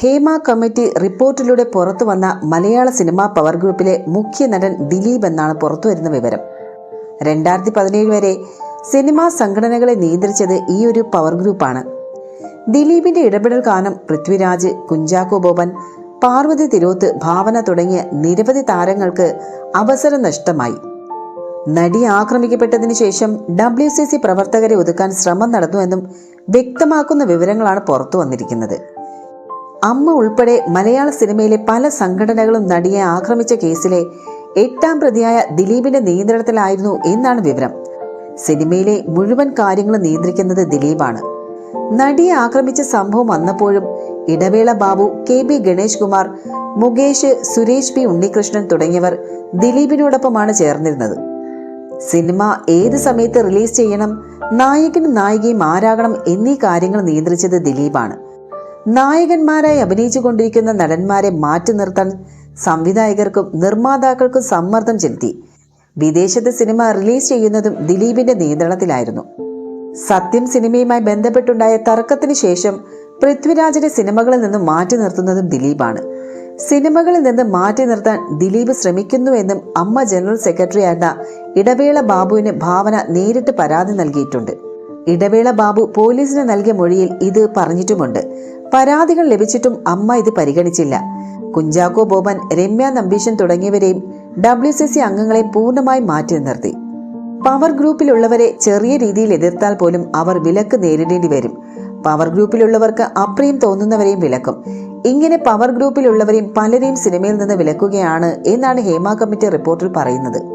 Hema committee റിപ്പോർട്ടിലൂടെ പുറത്തു വന്ന മലയാള cinema power ഗ്രൂപ്പിലെ മുഖ്യ നടൻ ദിലീപ് എന്നാണ് പുറത്തുവരുന്ന വിവരം. രണ്ടായിരത്തി പതിനേഴ് വരെ സിനിമാ സംഘടനകളെ നിയന്ത്രിച്ചത് ഈ ഒരു പവർ ഗ്രൂപ്പാണ്. ദിലീപിന്റെ ഇടപെടൽ കാരണം പൃഥ്വിരാജ് കുഞ്ചാക്കോ ബോബൻ പാർവതി തിരോത്ത് ഭാവന തുടങ്ങിയ നിരവധി താരങ്ങൾക്ക് അവസരം നഷ്ടമായി. നടി ആക്രമിക്കപ്പെട്ടതിനു ശേഷം ഡബ്ല്യു സി സി പ്രവർത്തകരെ ഒതുക്കാൻ ശ്രമം നടന്നു എന്നും വ്യക്തമാക്കുന്ന വിവരങ്ങളാണ് പുറത്തു വന്നിരിക്കുന്നത്. അമ്മ ഉൾപ്പെടെ മലയാള സിനിമയിലെ പല സംഘടനകളും നടിയെ ആക്രമിച്ച കേസിലെ എട്ടാം പ്രതിയായ ദിലീപിന്റെ നിയന്ത്രണത്തിലായിരുന്നു എന്നാണ് വിവരം. സിനിമയിലെ മുഴുവൻ കാര്യങ്ങളും നിയന്ത്രിക്കുന്നത് ദിലീപാണ്. നടിയെ ആക്രമിച്ച സംഭവം വന്നപ്പോഴും Idavela Babu K B Ganesh Kumar Mukesh Suresh P Unnikrishnan തുടങ്ങിയവർ ദിലീപിനോടൊപ്പമാണ് ചേർന്നിരുന്നത്. സിനിമ ഏത് സമയത്ത് റിലീസ് ചെയ്യണം നായകനും നായികയും ആരാകണം എന്നീ കാര്യങ്ങൾ നിയന്ത്രിച്ചത് ദിലീപാണ്. നായകന്മാരായി അഭിനയിച്ചുകൊണ്ടിരിക്കുന്ന നടന്മാരെ മാറ്റി നിർത്താൻ സംവിധായകർക്കും നിർമ്മാതാക്കൾക്കും സമ്മർദ്ദം ചെലുത്തി. വിദേശത്തെ സിനിമ റിലീസ് ചെയ്യുന്നതും ദിലീപിന്റെ നിയന്ത്രണത്തിലായിരുന്നു. സത്യം സിനിമയുമായി ബന്ധപ്പെട്ടുണ്ടായ തർക്കത്തിന് ശേഷം പൃഥ്വിരാജിന്റെ സിനിമകളിൽ നിന്ന് മാറ്റി നിർത്തുന്നതും ദിലീപാണ്. സിനിമകളിൽ നിന്ന് മാറ്റി നിർത്താൻ ദിലീപ് ശ്രമിക്കുന്നുവെന്നും അമ്മ ജനറൽ സെക്രട്ടറി ആയിരുന്ന ഇടവേള ബാബുവിന് ഭാവന നേരിട്ട് പരാതി നൽകിയിട്ടുണ്ട്. ഇടവേള ബാബു പോലീസിന് നൽകിയ മൊഴിയിൽ ഇത് പറഞ്ഞിട്ടുമുണ്ട്. പരാതികൾ ലഭിച്ചിട്ടും അമ്മ ഇത് പരിഗണിച്ചില്ല. കുഞ്ചാക്കോ ബോബൻ രമ്യ നമ്പീശൻ തുടങ്ങിയവരെയും ഡബ്ല്യു സി സി അംഗങ്ങളെ പൂർണമായി മാറ്റി നിർത്തി. പവർ ഗ്രൂപ്പിലുള്ളവരെ ചെറിയ രീതിയിൽ എതിർത്താൽ പോലും അവർ വിലക്ക് നേരിടേണ്ടി വരും. പവർ ഗ്രൂപ്പിലുള്ളവർക്ക് അപ്രിയം തോന്നുന്നവരെയും വിലക്കും. ഇങ്ങനെ പവർ ഗ്രൂപ്പിലുള്ളവരെയും പലരെയും സിനിമയിൽ നിന്ന് വിലക്കുകയാണ് എന്നാണ് ഹേമ കമ്മിറ്റി റിപ്പോർട്ടിൽ പറയുന്നത്.